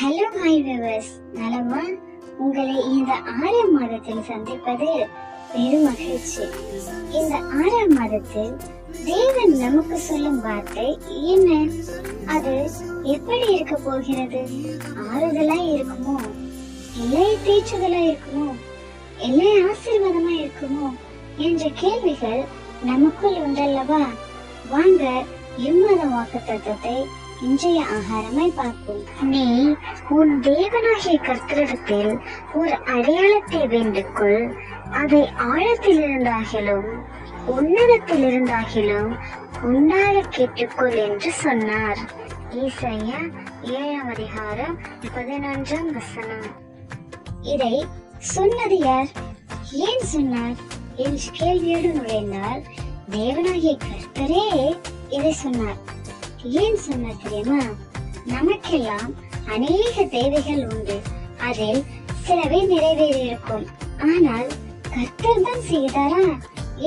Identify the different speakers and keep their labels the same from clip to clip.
Speaker 1: Hello hi viewers நலமா? உங்களை இந்த ஆறாம் மாதத்தில் சந்திப்பது பெரும் மகிழ்ச்சி. இந்த ஆறாம் மாதத்தில் தேவன் நமக்கு சொல்லும் வார்த்தை என்ன? அது எப்படி இருக்க போகிறது? ஆறுதலா இருக்குமோ? இல்லை தேய்ச்சுதலா இருக்குமோ? இல்லை ஆசீர்வாதமா இருக்குமோ? என்ற கேள்விகள் நமக்குள் உண்டல்லவா? வாங்க இம்மத வாக்கு தத்துவத்தை இன்றைய ஆகாரமாய் பார்ப்போம். நீ உன் தேவனாகிய கர்த்தரிடத்தில் ஒரு அடையாளத்தை வேண்டுக்குள் அதை ஆழத்தில் இருந்தாகிலும் உன்னதத்தில் இருந்தாகிலும் உண்டாக கேட்டுக்கொள் என்று சொன்னார். ஈசாயா ஏழாம் அதிகாரம் பதினொன்றாம் வசனம். இதை சொன்னது யார்? ஏன் சொன்னார்? என்று கேள்வியோடு நுழைந்தால் தேவனாகிய கர்த்தரே இதை சொன்னார். ஏன் சொன்னார் தெரியுமா? நமக்கெல்லாம் அநேக தேவைகள் உண்டு. அதில் சிலவை நிறைவேறி இருக்கும் ஆனால் கர்த்தர் தான் செய்தாரா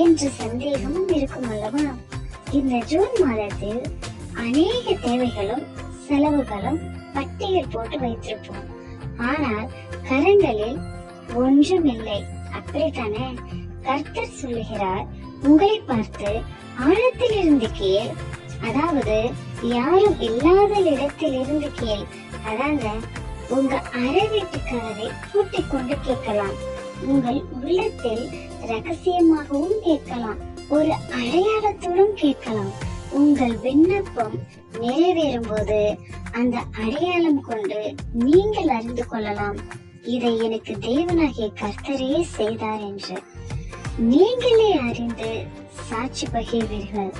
Speaker 1: என்ற சந்தேகமும் இருக்கும் அல்லவா? இந்த ஜூன் மாதத்தில் அநேக தேவைகளும் செலவுகளும் பட்டியல் போட்டு வைத்திருப்போம். ஆனால் கரங்களில் ஒன்றும் இல்லை அப்படித்தானே? கர்த்தர் சொல்லுகிறார் உங்களை பார்த்து ஆழத்தில் இருந்து கேள். அதாவது யாரும் இல்லாத இடத்தில் இருந்து கேள். அதாங்க உங்க அறை வீட்டு கதவை பூட்டி கொண்டு கேட்கலாம். உங்கள் உள்ளத்தில் ரகசியமாகவும் கேட்கலாம். ஒரு அடையாளத்துடன் கேட்கலாம். உங்கள் விண்ணப்பம் நிறைவேறும் போது அந்த அடையாளம் கொண்டு நீங்கள் அறிந்து கொள்ளலாம். இதை எனக்கு தேவனாகிய கர்த்தரே செய்தார் என்று. நீங்களே அறிந்து சாட்சி பகிர்வீர்கள்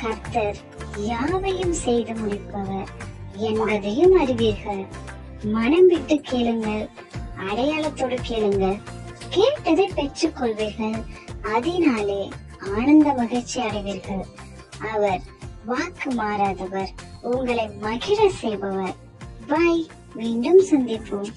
Speaker 1: கர்த்தர் யாவையும் செய்து முடிப்பவர் என்பதையும் அறிவீர்கள். மனம் விட்டு கேளுங்கள் அடையாளத்தோடு கேளுங்கள். கேட்டதை பெற்றுக் கொள்வீர்கள் அதனாலே ஆனந்த மகிழ்ச்சி அடைவீர்கள். அவர் வாக்கு மாறாதவர் உங்களை மகிழ செய்பவர். பாய் மீண்டும் சந்திப்போம்.